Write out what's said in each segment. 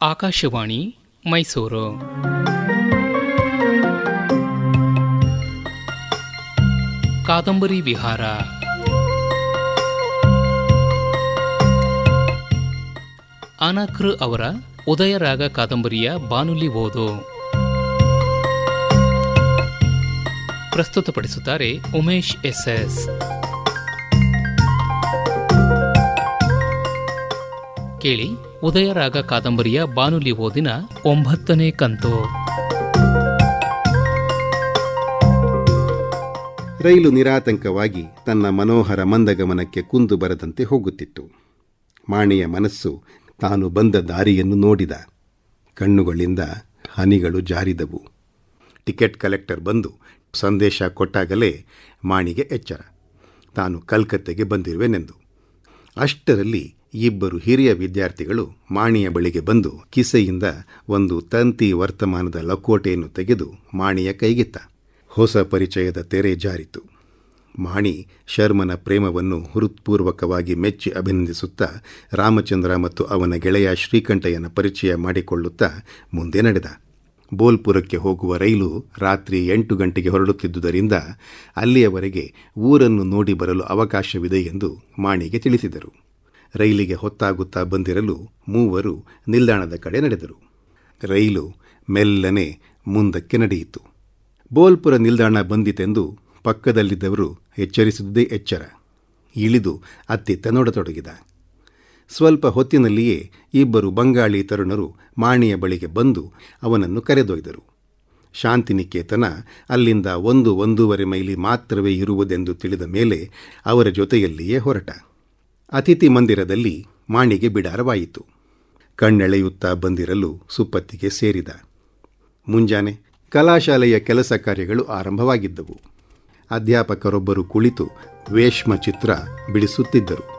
ಆಕಾಶವಾಣಿ ಮೈಸೂರು. ಕಾದಂಬರಿ ವಿಹಾರ. ಅನಕೃ ಅವರ ಉದಯರಾಗ ಕಾದಂಬರಿಯ ಬಾನುಲಿ ಓದು. ಪ್ರಸ್ತುತಪಡಿಸುತ್ತಾರೆ ಉಮೇಶ್ ಎಸ್. ಕೇಳಿ ಉದಯರಾಗ ಕಾದಂಬರಿಯ ಬಾನುಲಿ ಓದಿನ ಒಂಬತ್ತನೇ ಕಂತು. ರೈಲು ನಿರಾತಂಕವಾಗಿ ತನ್ನ ಮನೋಹರ ಮಂದಗಮನಕ್ಕೆ ಕುಂದು ಬರದಂತೆ ಹೋಗುತ್ತಿತ್ತು. ಮಾಣಿಯ ಮನಸ್ಸು ತಾನು ಬಂದ ದಾರಿಯನ್ನು ನೋಡಿದ. ಕಣ್ಣುಗಳಿಂದ ಹನಿಗಳು ಜಾರಿದವು. ಟಿಕೆಟ್ ಕಲೆಕ್ಟರ್ ಬಂದು ಸಂದೇಶ ಕೊಟ್ಟಾಗಲೇ ಮಾಣಿಗೆ ಎಚ್ಚರ. ತಾನು ಕಲ್ಕತ್ತೆಗೆ ಬಂದಿರುವೆನೆಂದು. ಅಷ್ಟರಲ್ಲಿ ಇಬ್ಬರು ಹಿರಿಯ ವಿದ್ಯಾರ್ಥಿಗಳು ಮಾಣಿಯ ಬಳಿಗೆ ಬಂದು ಕಿಸೆಯಿಂದ ಒಂದು ತಂತಿ ವರ್ತಮಾನದ ಲಕೋಟೆಯನ್ನು ತೆಗೆದು ಮಾಣಿಯ ಕೈಗಿತ್ತ. ಹೊಸ ಪರಿಚಯದ ತೆರೆ ಜಾರಿತು ಮಾಣಿ ಶರ್ಮನ ಪ್ರೇಮವನ್ನು ಹೃತ್ಪೂರ್ವಕವಾಗಿ ಮೆಚ್ಚಿ ಅಭಿನಂದಿಸುತ್ತಾ, ರಾಮಚಂದ್ರ ಮತ್ತು ಅವನ ಗೆಳೆಯ ಶ್ರೀಕಂಠಯ್ಯನ ಪರಿಚಯ ಮಾಡಿಕೊಳ್ಳುತ್ತಾ ಮುಂದೆ ನಡೆದ. ಬೋಲ್ಪುರಕ್ಕೆ ಹೋಗುವ ರೈಲು ರಾತ್ರಿ ಎಂಟು ಗಂಟೆಗೆ ಹೊರಡುತ್ತಿದ್ದುದರಿಂದ ಅಲ್ಲಿಯವರೆಗೆ ಊರನ್ನು ನೋಡಿ ಬರಲು ಅವಕಾಶವಿದೆ ಎಂದು ಮಾಣಿಗೆ ತಿಳಿಸಿದರು. ರೈಲಿಗೆ ಹೊತ್ತಾಗುತ್ತಾ ಬಂದಿರಲು ಮೂವರು ನಿಲ್ದಾಣದ ಕಡೆ ನಡೆದರು. ರೈಲು ಮೆಲ್ಲನೆ ಮುಂದಕ್ಕೆ ನಡೆಯಿತು. ಬೋಲ್ಪುರ ನಿಲ್ದಾಣ ಬಂದಿತೆಂದು ಪಕ್ಕದಲ್ಲಿದ್ದವರು ಎಚ್ಚರಿಸಿದ್ದೇ ಎಚ್ಚರ. ಇಳಿದು ಅತ್ತಿತ್ತ ನೋಡತೊಡಗಿದ. ಸ್ವಲ್ಪ ಹೊತ್ತಿನಲ್ಲಿಯೇ ಇಬ್ಬರು ಬಂಗಾಳಿ ತರುಣರು ಮಾಣಿಯ ಬಳಿಗೆ ಬಂದು ಅವನನ್ನು ಕರೆದೊಯ್ದರು. ಶಾಂತಿನಿಕೇತನ ಅಲ್ಲಿಂದ ಒಂದು ಒಂದೂವರೆ ಮೈಲಿ ಮಾತ್ರವೇ ಇರುವುದೆಂದು ತಿಳಿದ ಮೇಲೆ ಅವರ ಜೊತೆಯಲ್ಲಿಯೇ ಹೊರಟ. ಅತಿಥಿ ಮಂದಿರದಲ್ಲಿ ಮಾಣಿಗೆ ಬಿಡಾರವಾಯಿತು. ಕಣ್ಣೆಳೆಯುತ್ತಾ ಬಂದಿರಲು ಸುಪ್ಪತ್ತಿಗೆ ಸೇರಿದ. ಮುಂಜಾನೆ ಕಲಾಶಾಲೆಯ ಕೆಲಸ ಕಾರ್ಯಗಳು ಆರಂಭವಾಗಿದ್ದವು. ಅಧ್ಯಾಪಕರೊಬ್ಬರು ಕುಳಿತು ವೇಷ್ಮ ಚಿತ್ರ ಬಿಡಿಸುತ್ತಿದ್ದರು.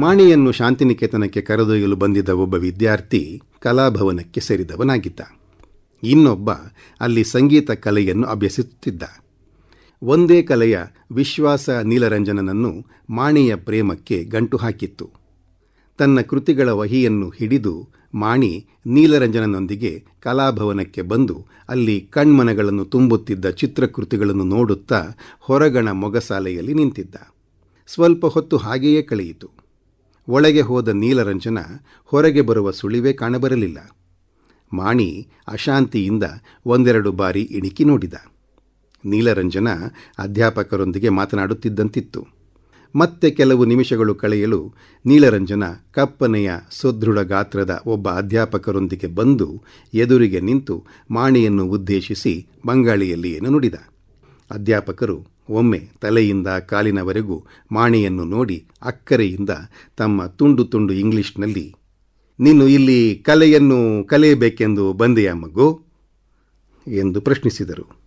ಮಾಣಿಯನ್ನು ಶಾಂತಿನಿಕೇತನಕ್ಕೆ ಕರೆದೊಯ್ಯಲು ಬಂದಿದ್ದ ಒಬ್ಬ ವಿದ್ಯಾರ್ಥಿ ಕಲಾಭವನಕ್ಕೆ ಸೇರಿದವನಾಗಿದ್ದ. ಇನ್ನೊಬ್ಬ ಅಲ್ಲಿ ಸಂಗೀತ ಕಲೆಯನ್ನು ಅಭ್ಯಸಿಸುತ್ತಿದ್ದ. ಒಂದೇ ಕಲೆಯ ವಿಶ್ವಾಸ ನೀಲರಂಜನನನ್ನು ಮಾಣಿಯ ಪ್ರೇಮಕ್ಕೆ ಗಂಟು ಹಾಕಿತ್ತು. ತನ್ನ ಕೃತಿಗಳ ವಹಿಯನ್ನು ಹಿಡಿದು ಮಾಣಿ ನೀಲರಂಜನನೊಂದಿಗೆ ಕಲಾಭವನಕ್ಕೆ ಬಂದು ಅಲ್ಲಿ ಕಣ್ಮನಗಳನ್ನು ತುಂಬುತ್ತಿದ್ದ ಚಿತ್ರಕೃತಿಗಳನ್ನು ನೋಡುತ್ತಾ ಹೊರಗಣ ಮೊಗಸಾಲೆಯಲ್ಲಿ ನಿಂತಿದ್ದ. ಸ್ವಲ್ಪ ಹೊತ್ತು ಹಾಗೆಯೇ ಕಳೆಯಿತು. ಒಳಗೆ ಹೋದ ನೀಲರಂಜನ ಹೊರಗೆ ಬರುವ ಸುಳಿವೇ ಕಾಣಬರಲಿಲ್ಲ. ಮಾಣಿ ಅಶಾಂತಿಯಿಂದ ಒಂದೆರಡು ಬಾರಿ ಇಣಿಕಿ ನೋಡಿದ. ನೀಲರಂಜನ ಅಧ್ಯಾಪಕರೊಂದಿಗೆ ಮಾತನಾಡುತ್ತಿದ್ದಂತಿತ್ತು. ಮತ್ತೆ ಕೆಲವು ನಿಮಿಷಗಳು ಕಳೆಯಲು ನೀಲರಂಜನ ಕಪ್ಪನೆಯ ಸುದೃಢ ಗಾತ್ರದ ಒಬ್ಬ ಅಧ್ಯಾಪಕರೊಂದಿಗೆ ಬಂದು ಎದುರಿಗೆ ನಿಂತು ಮಾಣಿಯನ್ನು ಉದ್ದೇಶಿಸಿ ಬಂಗಾಳಿಯಲ್ಲಿ ಏನು ನುಡಿದ. ಅಧ್ಯಾಪಕರು ಒಮ್ಮೆ ತಲೆಯಿಂದ ಕಾಲಿನವರೆಗೂ ಮಾಣಿಯನ್ನು ನೋಡಿ ಅಕ್ಕರೆಯಿಂದ ತಮ್ಮ ತುಂಡು ತುಂಡು ಇಂಗ್ಲಿಷ್ನಲ್ಲಿ, ನೀನು ಇಲ್ಲಿ ಕಲೆಯನ್ನು ಕಲಿಯಬೇಕೆಂದು ಬಂದೆಯ ಮಗು? ಎಂದು ಪ್ರಶ್ನಿಸಿದರು.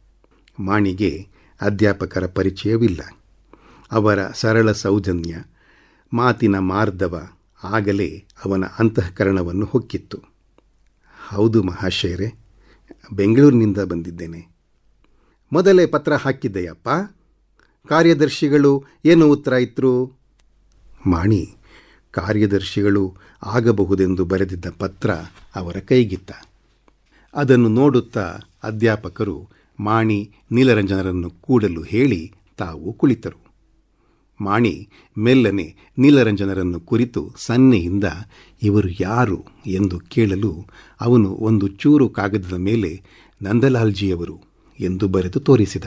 ಮಾಣಿಗೆ ಅಧ್ಯಾಪಕರ ಪರಿಚಯವಿಲ್ಲ. ಅವರ ಸರಳ ಸೌಜನ್ಯ, ಮಾತಿನ ಮಾರ್ಧವ ಆಗಲೇ ಅವನ ಅಂತಃಕರಣವನ್ನು ಹೊಕ್ಕಿತ್ತು. ಹೌದು ಮಹಾಶಯರೇ, ಬೆಂಗಳೂರಿನಿಂದ ಬಂದಿದ್ದೇನೆ. ಮೊದಲೇ ಪತ್ರ ಹಾಕಿದ್ದೆಯಪ್ಪ? ಕಾರ್ಯದರ್ಶಿಗಳು ಏನು ಉತ್ತರ ಇತ್ತು ಮಾಣಿ, ಕಾರ್ಯದರ್ಶಿಗಳು ಆಗಬಹುದೆಂದು ಬರೆದಿದ್ದ ಪತ್ರ ಅವರ ಕೈಗಿತ್ತ. ಅದನ್ನು ನೋಡುತ್ತಾ ಅಧ್ಯಾಪಕರು ಮಾಣಿ ನೀಲರಂಜನರನ್ನು ಕೂಡಲು ಹೇಳಿ ತಾವು ಕುಳಿತರು. ಮಾಣಿ ಮೆಲ್ಲನೆ ನೀಲರಂಜನರನ್ನು ಕುರಿತು ಸನ್ನೆಯಿಂದ, ಇವರು ಯಾರು? ಎಂದು ಕೇಳಲು ಅವನು ಒಂದು ಚೂರು ಕಾಗದದ ಮೇಲೆ, ನಂದಲಾಲ್ಜಿಯವರು ಎಂದು ಬರೆದು ತೋರಿಸಿದ.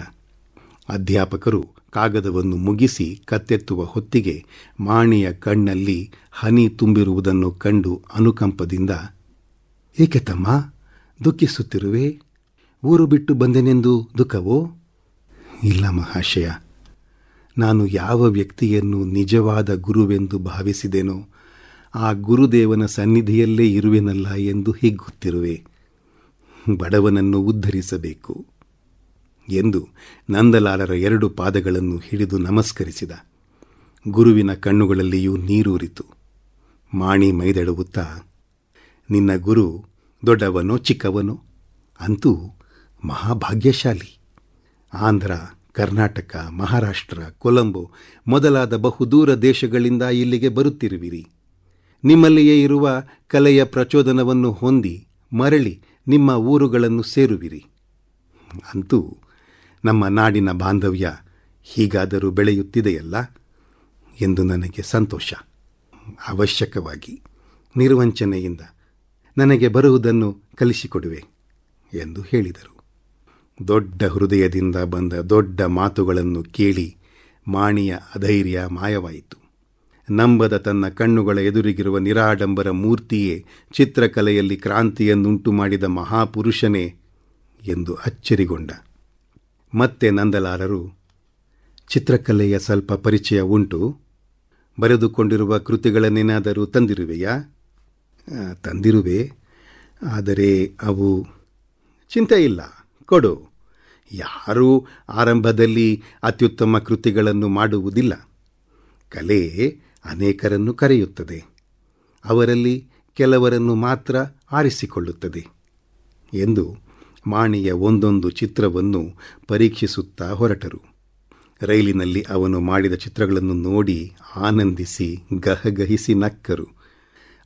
ಅಧ್ಯಾಪಕರು ಕಾಗದವನ್ನು ಮುಗಿಸಿ ಕತ್ತೆತ್ತುವ ಹೊತ್ತಿಗೆ ಮಾಣಿಯ ಕಣ್ಣಲ್ಲಿ ಹನಿ ತುಂಬಿರುವುದನ್ನು ಕಂಡು ಅನುಕಂಪದಿಂದ, ಏಕೆ ತಮ್ಮ, ದುಃಖಿಸುತ್ತಿರುವೆ? ಊರು ಬಿಟ್ಟು ಬಂದೆನೆಂದು ದುಃಖವೋ? ಇಲ್ಲ ಮಹಾಶಯ. ನಾನು ಯಾವ ವ್ಯಕ್ತಿಯನ್ನು ನಿಜವಾದ ಗುರುವೆಂದು ಭಾವಿಸಿದೆನೋ, ಆ ಗುರುದೇವನ ಸನ್ನಿಧಿಯಲ್ಲೇ ಇರುವೆನಲ್ಲ ಎಂದು ಹಿಗ್ಗುತ್ತಿರುವೆ. ಬಡವನನ್ನು ಉದ್ಧರಿಸಬೇಕು ಎಂದು ನಂದಲಾಲರ ಎರಡು ಪಾದಗಳನ್ನು ಹಿಡಿದು ನಮಸ್ಕರಿಸಿದ. ಗುರುವಿನ ಕಣ್ಣುಗಳಲ್ಲಿಯೂ ನೀರೂರಿತು ಮಾಣಿ ಮೈದಳುವುತ್ತಾ ನಿನ್ನ ಗುರು ದೊಡ್ಡವನೋ ಚಿಕ್ಕವನೋ? ಅಂತೂ ಮಹಾಭಾಗ್ಯಶಾಲಿ. ಆಂಧ್ರ, ಕರ್ನಾಟಕ, ಮಹಾರಾಷ್ಟ್ರ, ಕೊಲಂಬೋ ಮೊದಲಾದ ಬಹುದೂರ ದೇಶಗಳಿಂದ ಇಲ್ಲಿಗೆ ಬರುತ್ತಿರುವಿರಿ. ನಿಮ್ಮಲ್ಲಿಯೇ ಇರುವ ಕಲೆಯ ಪ್ರಚೋದನವನ್ನು ಹೊಂದಿ ಮರಳಿ ನಿಮ್ಮ ಊರುಗಳನ್ನು ಸೇರುವಿರಿ. ಅಂತೂ ನಮ್ಮ ನಾಡಿನ ಬಾಂಧವ್ಯ ಹೀಗಾದರೂ ಬೆಳೆಯುತ್ತಿದೆಯಲ್ಲ ಎಂದು ನನಗೆ ಸಂತೋಷ. ಅವಶ್ಯಕವಾಗಿ ನಿರ್ವಂಚನೆಯಿಂದ ನನಗೆ ಬರುವುದನ್ನು ಕಲಿಸಿಕೊಡುವೆ ಎಂದು ಹೇಳಿದರು. ದೊಡ್ಡ ಹೃದಯದಿಂದ ಬಂದ ದೊಡ್ಡ ಮಾತುಗಳನ್ನು ಕೇಳಿ ಮಾಣಿಯ ಅಧೈರ್ಯ ಮಾಯವಾಯಿತು. ನಂಬದ ತನ್ನ ಕಣ್ಣುಗಳ ಎದುರಿಗಿರುವ ನಿರಾಡಂಬರ ಮೂರ್ತಿಯೇ ಚಿತ್ರಕಲೆಯಲ್ಲಿ ಕ್ರಾಂತಿಯನ್ನುಂಟು ಮಾಡಿದ ಮಹಾಪುರುಷನೇ ಎಂದು ಅಚ್ಚರಿಗೊಂಡ. ಮತ್ತೆ ನಂದಲಾರರು ಚಿತ್ರಕಲೆಯ ಸ್ವಲ್ಪ ಪರಿಚಯ ಉಂಟು. ಬರೆದುಕೊಂಡಿರುವ ಕೃತಿಗಳನ್ನೇನಾದರೂ ತಂದಿರುವೆಯಾ? "ಆ, ತಂದಿರುವೆ. ಆದರೆ ಅವು ಚಿಂತೆ ಇಲ್ಲ ಕೊಡು. ಯಾರೂ ಆರಂಭದಲ್ಲಿ ಅತ್ಯುತ್ತಮ ಕೃತಿಗಳನ್ನು ಮಾಡುವುದಿಲ್ಲ. ಕಲೆ ಅನೇಕರನ್ನು ಕರೆಯುತ್ತದೆ. ಅವರಲ್ಲಿ ಕೆಲವರನ್ನು ಮಾತ್ರ ಆರಿಸಿಕೊಳ್ಳುತ್ತದೆ. ಎಂದು ಮಾಣಿಯ ಒಂದೊಂದು ಚಿತ್ರವನ್ನು ಪರೀಕ್ಷಿಸುತ್ತಾ ಹೊರಟರು. ರೈಲಿನಲ್ಲಿ ಅವನು ಮಾಡಿದ ಚಿತ್ರಗಳನ್ನು ನೋಡಿ ಆನಂದಿಸಿ ಗಹಗಹಿಸಿ ನಕ್ಕರು.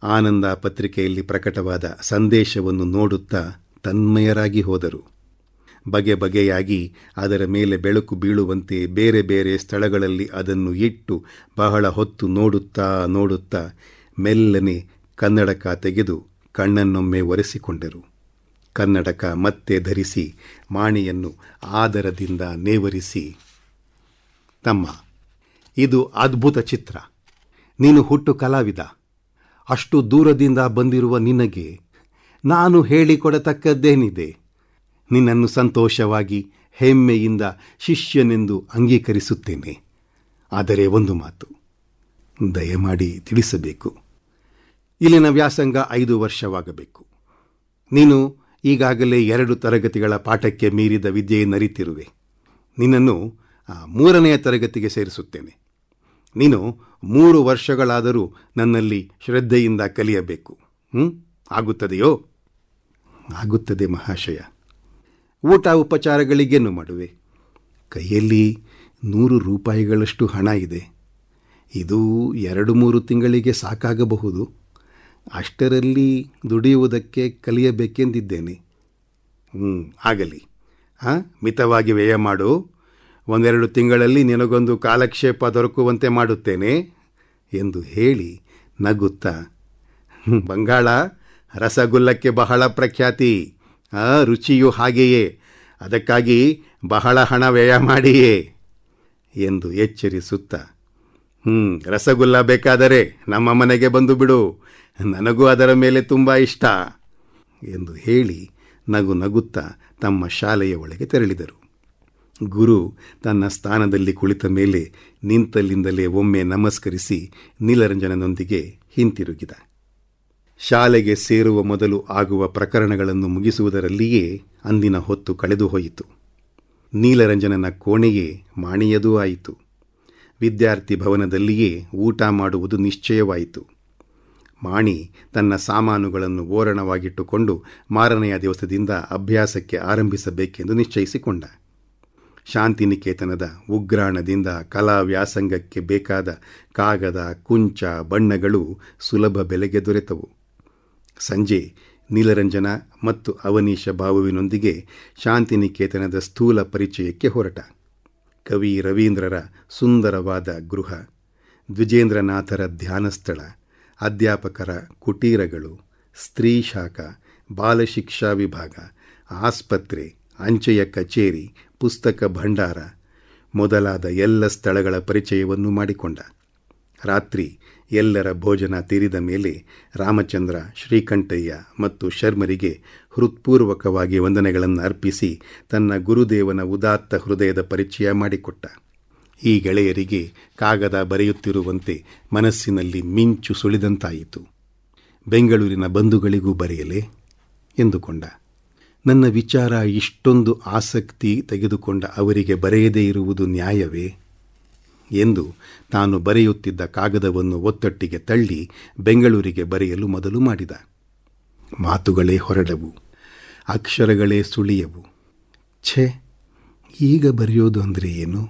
ಆನಂದ ಪತ್ರಿಕೆಯಲ್ಲಿ ಪ್ರಕಟವಾದ ಸಂದೇಶವನ್ನು ನೋಡುತ್ತಾ ತನ್ಮಯರಾಗಿ ಹೋದರು. ಬಗೆ ಬಗೆಯಾಗಿ ಅದರ ಮೇಲೆ ಬೆಳಕು ಬೀಳುವಂತೆ ಬೇರೆ ಬೇರೆ ಸ್ಥಳಗಳಲ್ಲಿ ಅದನ್ನು ಇಟ್ಟು ಬಹಳ ಹೊತ್ತು ನೋಡುತ್ತಾ ನೋಡುತ್ತಾ ಮೆಲ್ಲನೆ ಕನ್ನಡಕ ತೆಗೆದು ಕಣ್ಣನ್ನೊಮ್ಮೆ ಒರೆಸಿಕೊಂಡರು. ಕನ್ನಡಕ ಮತ್ತೆ ಧರಿಸಿ ಮಾಣಿಯನ್ನು ಆದರದಿಂದ ನೇವರಿಸಿ, ತಮ್ಮ, ಇದು ಅದ್ಭುತ ಚಿತ್ರ. ನೀನು ಹುಟ್ಟು ಕಲಾವಿದ. ಅಷ್ಟು ದೂರದಿಂದ ಬಂದಿರುವ ನಿನಗೆ ನಾನು ಹೇಳಿಕೊಡತಕ್ಕದ್ದೇನಿದೆ? ನಿನ್ನನ್ನು ಸಂತೋಷವಾಗಿ ಹೆಮ್ಮೆಯಿಂದ ಶಿಷ್ಯನೆಂದು ಅಂಗೀಕರಿಸುತ್ತೇನೆ. ಆದರೆ ಒಂದು ಮಾತು ದಯಮಾಡಿ ತಿಳಿಸಬೇಕು. ಇಲ್ಲಿನ ವ್ಯಾಸಂಗ ಐದು ವರ್ಷವಾಗಬೇಕು. ನೀನು ಈಗಾಗಲೇ ಎರಡು ತರಗತಿಗಳ ಪಾಠಕ್ಕೆ ಮೀರಿದ ವಿದ್ಯೆಯನ್ನರಿತಿರುವೆ ನಿನ್ನನ್ನು ಆ, ಮೂರನೆಯ ತರಗತಿಗೆ ಸೇರಿಸುತ್ತೇನೆ. ನೀನು ಮೂರು ವರ್ಷಗಳಾದರೂ ನನ್ನಲ್ಲಿ ಶ್ರದ್ಧೆಯಿಂದ ಕಲಿಯಬೇಕು. ಆಗುತ್ತದೆಯೋ? ಆಗುತ್ತದೆ ಮಹಾಶಯ. ಊಟ ಉಪಚಾರಗಳಿಗೇನು ಮಾಡುವೆ. ಕೈಯಲ್ಲಿ ನೂರು ರೂಪಾಯಿಗಳಷ್ಟು ಹಣ ಇದೆ. ಇದು ಎರಡು ಮೂರು ತಿಂಗಳಿಗೆ ಸಾಕಾಗಬಹುದು. ಅಷ್ಟರಲ್ಲಿ ದುಡಿಯುವುದಕ್ಕೆ ಕಲಿಯಬೇಕೆಂದಿದ್ದೇನೆ. ಹ್ಞೂ ಆಗಲಿ. ಹಾಂ ಮಿತವಾಗಿ ವ್ಯಯ ಮಾಡು. ಒಂದೆರಡು ತಿಂಗಳಲ್ಲಿ ನಿನಗೊಂದು ಕಾಲಕ್ಷೇಪ ದೊರಕುವಂತೆ ಮಾಡುತ್ತೇನೆ ಎಂದು ಹೇಳಿ ನಗುತ್ತಾ "ಹ್ಮ್, ಬಂಗಾಳ ರಸಗುಲ್ಲಕ್ಕೆ ಬಹಳ ಪ್ರಖ್ಯಾತಿ. ಆ ರುಚಿಯು ಹಾಗೆಯೇ. ಅದಕ್ಕಾಗಿ ಬಹಳ ಹಣ ವ್ಯಯ ಮಾಡಿಯೇ ಎಂದು ಎಚ್ಚರಿಸುತ್ತ. ಹ್ಞೂ ರಸಗುಲ್ಲ ಬೇಕಾದರೆ ನಮ್ಮ ಮನೆಗೆ ಬಂದು ಬಿಡು. ನನಗೂ ಅದರ ಮೇಲೆ ತುಂಬ ಇಷ್ಟ ಎಂದು ಹೇಳಿ ನಗು ನಗುತ್ತಾ ತಮ್ಮ ಶಾಲೆಯ ಒಳಗೆ ತೆರಳಿದರು. ಗುರು ತನ್ನ ಸ್ಥಾನದಲ್ಲಿ ಕುಳಿತ ಮೇಲೆ ನಿಂತಲ್ಲಿಂದಲೇ ಒಮ್ಮೆ ನಮಸ್ಕರಿಸಿ ನೀಲರಂಜನನೊಂದಿಗೆ ಹಿಂತಿರುಗಿದ. ಶಾಲೆಗೆ ಸೇರುವ ಮೊದಲು ಆಗುವ ಪ್ರಕರಣಗಳನ್ನು ಮುಗಿಸುವುದರಲ್ಲಿಯೇ ಅಂದಿನ ಹೊತ್ತು ಕಳೆದು ಹೋಯಿತು ನೀಲರಂಜನನ ಕೋಣೆಯೇ ಮಾಣಿಯದೂ ಆಯಿತು. ವಿದ್ಯಾರ್ಥಿ ಭವನದಲ್ಲಿಯೇ ಊಟ ಮಾಡುವುದು ನಿಶ್ಚಯವಾಯಿತು. ಮಾಣಿ ತನ್ನ ಸಾಮಾನುಗಳನ್ನು ಓರಣವಾಗಿಟ್ಟುಕೊಂಡು ಮಾರನೆಯ ದಿವಸದಿಂದ ಅಭ್ಯಾಸಕ್ಕೆ ಆರಂಭಿಸಬೇಕೆಂದು ನಿಶ್ಚಯಿಸಿಕೊಂಡ. ಶಾಂತಿನಿಕೇತನದ ಉಗ್ರಾಣದಿಂದ ಕಲಾ ವ್ಯಾಸಂಗಕ್ಕೆ ಬೇಕಾದ ಕಾಗದ, ಕುಂಚ, ಬಣ್ಣಗಳು ಸುಲಭ ಬೆಲೆಗೆ ದೊರೆತವು. ಸಂಜೆ ನೀಲರಂಜನ ಮತ್ತು ಅವನೀಶ ಬಾಬುವಿನೊಂದಿಗೆ ಶಾಂತಿನಿಕೇತನದ ಸ್ಥೂಲ ಪರಿಚಯಕ್ಕೆ ಹೊರಟ. ಕವಿ ರವೀಂದ್ರರ ಸುಂದರವಾದ ಗೃಹ, ದ್ವಿಜೇಂದ್ರನಾಥರ ಧ್ಯಾನಸ್ಥಳ, ಅಧ್ಯಾಪಕರ ಕುಟೀರಗಳು, ಸ್ತ್ರೀ ಶಾಖ, ಬಾಲಶಿಕ್ಷಾ ವಿಭಾಗ, ಆಸ್ಪತ್ರೆ, ಅಂಚೆಯ ಕಚೇರಿ, ಪುಸ್ತಕ ಭಂಡಾರ ಮೊದಲಾದ ಎಲ್ಲ ಸ್ಥಳಗಳ ಪರಿಚಯವನ್ನು ಮಾಡಿಕೊಂಡ. ರಾತ್ರಿ ಎಲ್ಲರ ಭೋಜನ ತೀರಿದ ಮೇಲೆ ರಾಮಚಂದ್ರ, ಶ್ರೀಕಂಠಯ್ಯ ಮತ್ತು ಶರ್ಮರಿಗೆ ಹೃತ್ಪೂರ್ವಕವಾಗಿ ವಂದನೆಗಳನ್ನು ಅರ್ಪಿಸಿ ತನ್ನ ಗುರುದೇವನ ಉದಾತ್ತ ಹೃದಯದ ಪರಿಚಯ ಮಾಡಿಕೊಟ್ಟ. ಈ ಗೆಳೆಯರಿಗೆ ಕಾಗದ ಬರೆಯುತ್ತಿರುವಂತೆ ಮನಸ್ಸಿನಲ್ಲಿ ಮಿಂಚು ಸುಳಿದಂತಾಯಿತು. ಬೆಂಗಳೂರಿನ ಬಂಧುಗಳಿಗೂ ಬರೆಯಲೇ ಎಂದುಕೊಂಡ. ನನ್ನ ವಿಚಾರ ಇಷ್ಟೊಂದು ಆಸಕ್ತಿ ತೆಗೆದುಕೊಂಡ ಅವರಿಗೆ ಬರೆಯದೇ ಇರುವುದು ನ್ಯಾಯವೇ? ಎಂದು ತಾನು ಬರೆಯುತ್ತಿದ್ದ ಕಾಗದವನ್ನು ಒತ್ತಟ್ಟಿಗೆ ತಳ್ಳಿ ಬೆಂಗಳೂರಿಗೆ ಬರೆಯಲು ಮೊದಲು ಮಾಡಿದ. ಮಾತುಗಳೇ ಹೊರಡವು, ಅಕ್ಷರಗಳೇ ಸುಳಿಯವು. ಛೇ, ಈಗ ಬರೆಯೋದು ಅಂದರೆ ಏನು?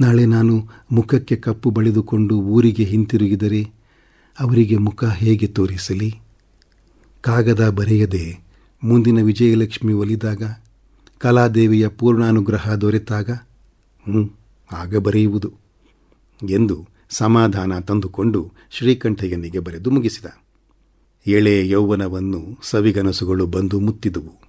ನಾಳೆ ನಾನು ಮುಖಕ್ಕೆ ಕಪ್ಪು ಬಳಿದುಕೊಂಡು ಊರಿಗೆ ಹಿಂತಿರುಗಿದರೆ ಅವರಿಗೆ ಮುಖ ಹೇಗೆ ತೋರಿಸಲಿ? ಕಾಗದ ಬರೆಯದೆ ಮುಂದಿನ ವಿಜಯಲಕ್ಷ್ಮಿ ಒಲಿದಾಗ, ಕಲಾದೇವಿಯ ಪೂರ್ಣಾನುಗ್ರಹ ದೊರೆತಾಗ? ಹ್ಞೂ ಆಗ ಬರೆಯುವುದು. ಎಂದು ಸಮಾಧಾನ ತಂದುಕೊಂಡು ಶ್ರೀಕಂಠಯ್ಯನಿಗೆ ಬರೆದು ಮುಗಿಸಿದ. ಎಳೆ ಯೌವನವನ್ನು ಸವಿಗನಸುಗಳು ಬಂದು ಮುತ್ತಿದುವು.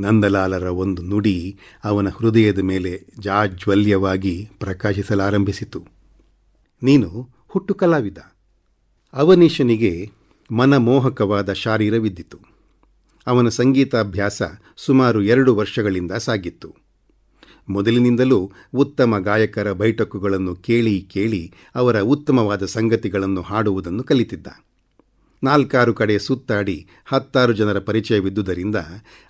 ನಂದಲಾಲರ ಒಂದು ನುಡಿ ಅವನ ಹೃದಯದ ಮೇಲೆ ಜಾಜ್ವಲ್ಯವಾಗಿ ಪ್ರಕಾಶಿಸಲಾರಂಭಿಸಿತು. ನೀನು ಹುಟ್ಟು ಕಲಾವಿದ. ಅವನೀಶನಿಗೆ ಮನಮೋಹಕವಾದ ಶಾರೀರವಿದ್ದಿತು. ಅವನ ಸಂಗೀತಾಭ್ಯಾಸ ಸುಮಾರು ಎರಡು ವರ್ಷಗಳಿಂದ ಸಾಗಿತ್ತು. ಮೊದಲಿನಿಂದಲೂ ಉತ್ತಮ ಗಾಯಕರ ಬೈಠಕ್ಕುಗಳನ್ನು ಕೇಳಿ ಕೇಳಿ ಅವರ ಉತ್ತಮವಾದ ಸಂಗತಿಗಳನ್ನು ಹಾಡುವುದನ್ನು ಕಲಿತಿದ್ದ. ನಾಲ್ಕಾರು ಕಡೆ ಸುತ್ತಾಡಿ ಹತ್ತಾರು ಜನರ ಪರಿಚಯವಿದ್ದುದರಿಂದ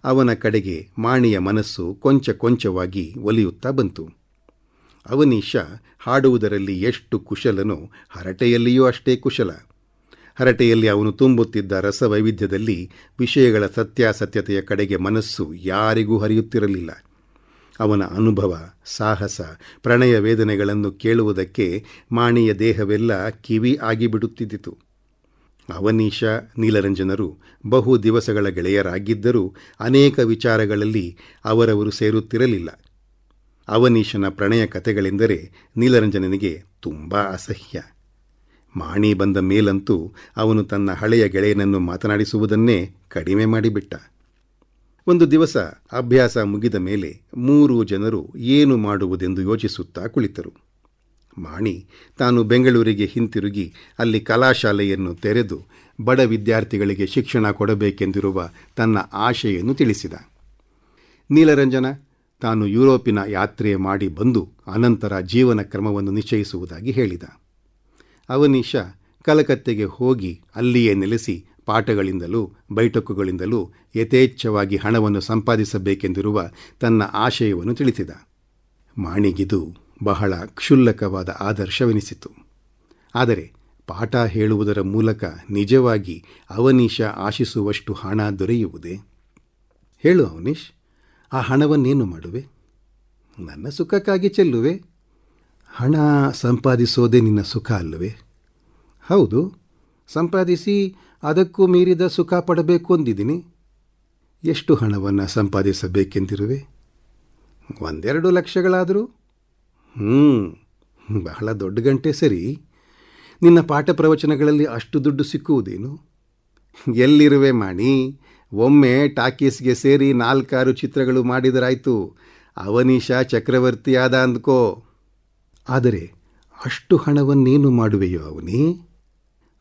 ಅವನ ಕಡೆಗೆ ಮಾಣಿಯ ಮನಸ್ಸು ಕೊಂಚ ಕೊಂಚವಾಗಿ ಒಲಿಯುತ್ತಾ ಬಂತು. ಅವನೀಶ ಹಾಡುವುದರಲ್ಲಿ ಎಷ್ಟು ಕುಶಲನೋ ಹರಟೆಯಲ್ಲಿಯೂ ಅಷ್ಟೇ ಕುಶಲ. ಹರಟೆಯಲ್ಲಿ ಅವನು ತುಂಬುತ್ತಿದ್ದ ರಸವೈವಿಧ್ಯದಲ್ಲಿ ವಿಷಯಗಳ ಸತ್ಯಾಸತ್ಯತೆಯ ಕಡೆಗೆ ಮನಸ್ಸು ಯಾರಿಗೂ ಹರಿಯುತ್ತಿರಲಿಲ್ಲ. ಅವನ ಅನುಭವ, ಸಾಹಸ, ಪ್ರಣಯ ವೇದನೆಗಳನ್ನು ಕೇಳುವುದಕ್ಕೆ ಮಾಣಿಯ ದೇಹವೆಲ್ಲ ಕಿವಿ ಆಗಿಬಿಡುತ್ತಿದ್ದಿತು. ಅವನೀಶ, ನೀಲರಂಜನರು ಬಹು ದಿವಸಗಳ ಗೆಳೆಯರಾಗಿದ್ದರೂ ಅನೇಕ ವಿಚಾರಗಳಲ್ಲಿ ಅವರವರು ಸೇರುತ್ತಿರಲಿಲ್ಲ. ಅವನೀಶನ ಪ್ರಣಯ ಕಥೆಗಳೆಂದರೆ ನೀಲರಂಜನನಿಗೆ ತುಂಬ ಅಸಹ್ಯ. ಮಾಣಿ ಬಂದ ಮೇಲಂತೂ ಅವನು ತನ್ನ ಹಳೆಯ ಗೆಳೆಯನನ್ನು ಮಾತನಾಡಿಸುವುದನ್ನೇ ಕಡಿಮೆ ಮಾಡಿಬಿಟ್ಟ. ಒಂದು ದಿವಸ ಅಭ್ಯಾಸ ಮುಗಿದ ಮೇಲೆ ಮೂರು ಜನರು ಏನು ಮಾಡುವುದೆಂದು ಯೋಚಿಸುತ್ತಾ ಕುಳಿತರು. ಮಾಣಿ ತಾನು ಬೆಂಗಳೂರಿಗೆ ಹಿಂತಿರುಗಿ ಅಲ್ಲಿ ಕಲಾಶಾಲೆಯನ್ನು ತೆರೆದು ಬಡ ವಿದ್ಯಾರ್ಥಿಗಳಿಗೆ ಶಿಕ್ಷಣ ಕೊಡಬೇಕೆಂದಿರುವ ತನ್ನ ಆಶೆಯನ್ನು ತಿಳಿಸಿದ. ನೀಲರಂಜನ, ತಾನು ಯುರೋಪಿನ ಯಾತ್ರೆ ಮಾಡಿ ಬಂದು ಅನಂತರ ಜೀವನ ಕ್ರಮವನ್ನು ನಿಶ್ಚಯಿಸುವುದಾಗಿ ಹೇಳಿದ. ಅವನೀಶ ಕಲಕತ್ತೆಗೆ ಹೋಗಿ ಅಲ್ಲಿಯೇ ನೆಲೆಸಿ ಪಾಠಗಳಿಂದಲೂ ಬೈಠಕ್ಕುಗಳಿಂದಲೂ ಯಥೇಚ್ಛವಾಗಿ ಹಣವನ್ನು ಸಂಪಾದಿಸಬೇಕೆಂದಿರುವ ತನ್ನ ಆಶಯವನ್ನು ತಿಳಿಸಿದ. ಮಾಣಿಗಿದು ಬಹಳ ಕ್ಷುಲ್ಲಕವಾದ ಆದರ್ಶವೆನಿಸಿತು. ಆದರೆ ಪಾಠ ಹೇಳುವುದರ ಮೂಲಕ ನಿಜವಾಗಿ ಅವನೀಶ ಆಶಿಸುವಷ್ಟು ಹಣ ದೊರೆಯುವುದೇ? ಹೇಳು ಅವನೀಶ್, ಆ ಹಣವನ್ನೇನು ಮಾಡುವೆ? ನನ್ನ ಸುಖಕ್ಕಾಗಿ ಚೆಲ್ಲುವೆ? ಹಣ ಸಂಪಾದಿಸೋದೇ ನಿನ್ನ ಸುಖ ಅಲ್ಲವೇ? ಹೌದು, ಸಂಪಾದಿಸಿ ಅದಕ್ಕೂ ಮೀರಿದ ಸುಖ ಪಡಬೇಕು ಅಂದಿದ್ದೀನಿ ಎಷ್ಟು ಹಣವನ್ನು ಸಂಪಾದಿಸಬೇಕೆಂದಿರುವೆ? ಒಂದೆರಡು ಲಕ್ಷಗಳಾದರೂ? ಹ್ಞೂ ಬಹಳ ದೊಡ್ಡ ಗಂಟೆ ಸರಿ. ನಿನ್ನ ಪಾಠ ಪ್ರವಚನಗಳಲ್ಲಿ ಅಷ್ಟು ದುಡ್ಡು ಸಿಕ್ಕುವುದೇನು? ಎಲ್ಲಿರುವೆ ಮಾಣಿ? ಒಮ್ಮೆ ಟಾಕೀಸ್ಗೆ ಸೇರಿ ನಾಲ್ಕಾರು ಚಿತ್ರಗಳು ಮಾಡಿದರಾಯ್ತು. ಅವನೀಶ ಚಕ್ರವರ್ತಿಯಾದ ಅಂದ್ಕೋ. ಆದರೆ ಅಷ್ಟು ಹಣವನ್ನೇನು ಮಾಡುವೆಯೋ ಅವನಿ?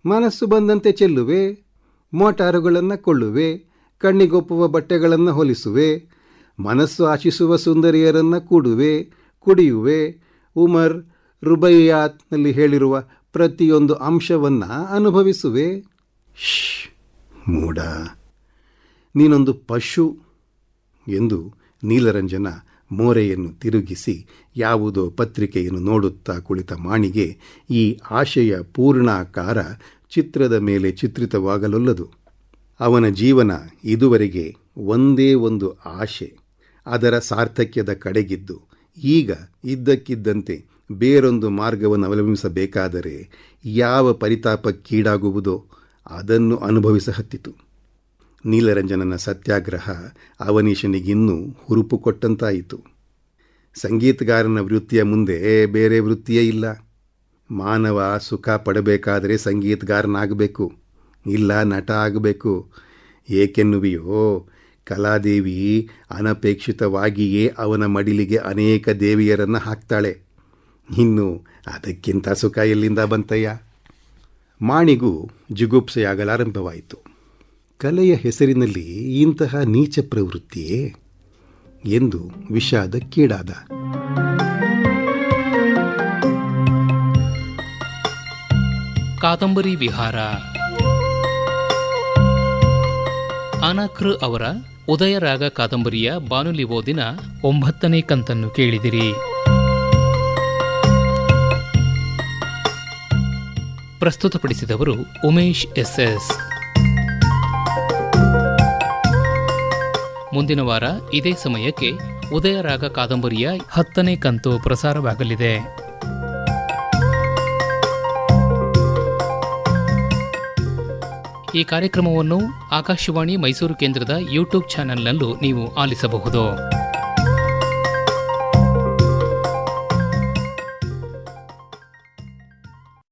ಮನಸ್ಸು ಬಂದಂತೆ ಚೆಲ್ಲುವೆ, ಮೋಟಾರುಗಳನ್ನು ಕೊಳ್ಳುವೆ, ಕಣ್ಣಿಗೊಪ್ಪುವ ಬಟ್ಟೆಗಳನ್ನು ಹೊಲಿಸುವೆ, ಮನಸ್ಸು ಆಶಿಸುವ ಸುಂದರಿಯರನ್ನು ಕೂಡುವೆ, ಕುಡಿಯುವೆ. ಉಮರ್ ರುಬೈಯಾತ್ನಲ್ಲಿ ಹೇಳಿರುವ ಪ್ರತಿಯೊಂದು ಅಂಶವನ್ನು ಅನುಭವಿಸುವೆ. ಶ್ ಮೂಡ ನೀನೊಂದು ಪಶು ಎಂದು ನೀಲರಂಜನ ಮೋರೆಯನ್ನು ತಿರುಗಿಸಿ ಯಾವುದೋ ಪತ್ರಿಕೆಯನ್ನು ನೋಡುತ್ತಾ ಕುಳಿತ ಮಾಣಿಗೆ ಈ ಆಶೆಯ ಪೂರ್ಣಾಕಾರ ಚಿತ್ರದ ಮೇಲೆ ಚಿತ್ರಿತವಾಗಲೊಲ್ಲದು. ಅವನ ಜೀವನ ಇದುವರೆಗೆ ಒಂದೇ ಒಂದು ಆಶೆ, ಅದರ ಸಾರ್ಥಕ್ಯದ ಕಡೆಗಿದ್ದು, ಈಗ ಇದ್ದಕ್ಕಿದ್ದಂತೆ ಬೇರೊಂದು ಮಾರ್ಗವನ್ನು ಅವಲಂಬಿಸಬೇಕಾದರೆ ಯಾವ ಪರಿತಾಪಕ್ಕೀಡಾಗುವುದೋ ಅದನ್ನು ಅನುಭವಿಸಹತ್ತಿತು. ನೀಲರಂಜನನ ಸತ್ಯಾಗ್ರಹ ಅವನೀಶನಿಗಿನ್ನೂ ಹುರುಪು ಕೊಟ್ಟಂತಾಯಿತು. ಸಂಗೀತಗಾರನ ವೃತ್ತಿಯ ಮುಂದೆ ಬೇರೆ ವೃತ್ತಿಯೇ ಇಲ್ಲ. ಮಾನವ ಸುಖ ಪಡಬೇಕಾದರೆ ಸಂಗೀತಗಾರನಾಗಬೇಕು. ಇಲ್ಲ, ನಟ ಆಗಬೇಕು. ಏಕೆನ್ನುವಿಯೋ, ಕಲಾದೇವಿ ಅನಪೇಕ್ಷಿತವಾಗಿಯೇ ಅವನ ಮಡಿಲಿಗೆ ಅನೇಕ ದೇವಿಯರನ್ನು ಹಾಕ್ತಾಳೆ. ಇನ್ನು ಅದಕ್ಕಿಂತ ಸುಖ ಎಲ್ಲಿಂದ ಬಂತಯ್ಯ? ಮಾಣಿಗೂ ಜಿಗುಪ್ಸೆಯಾಗಲಾರಂಭವಾಯಿತು. ಕಲೆಯ ಹೆಸರಿನಲ್ಲಿ ಇಂತಹ ನೀಚ ಪ್ರವೃತ್ತಿಯೇ ಎಂದು ವಿಷಾದಕ್ಕೀಡಾದ ಕಾದಂಬರಿ ವಿಹಾರ. ಅನಕೃ ಅವರ ಉದಯರಾಗ ಕಾದಂಬರಿಯ ಬಾನುಲಿ ಓದಿನ ಒಂಬತ್ತನೇ ಕಂತನ್ನು ಕೇಳಿದಿರಿ. ಪ್ರಸ್ತುತಪಡಿಸಿದವರು ಉಮೇಶ್ ಎಸ್ ಎಸ್. ಮುಂದಿನ ವಾರ ಇದೇ ಸಮಯಕ್ಕೆ ಉದಯರಾಗ ಕಾದಂಬರಿಯ ಹತ್ತನೇ ಕಂತು ಪ್ರಸಾರವಾಗಲಿದೆ. ಈ ಕಾರ್ಯಕ್ರಮವನ್ನು ಆಕಾಶವಾಣಿ ಮೈಸೂರು ಕೇಂದ್ರದ ಯೂಟ್ಯೂಬ್ ಚಾನೆಲ್ನಲ್ಲೂ ನೀವು ಆಲಿಸಬಹುದು.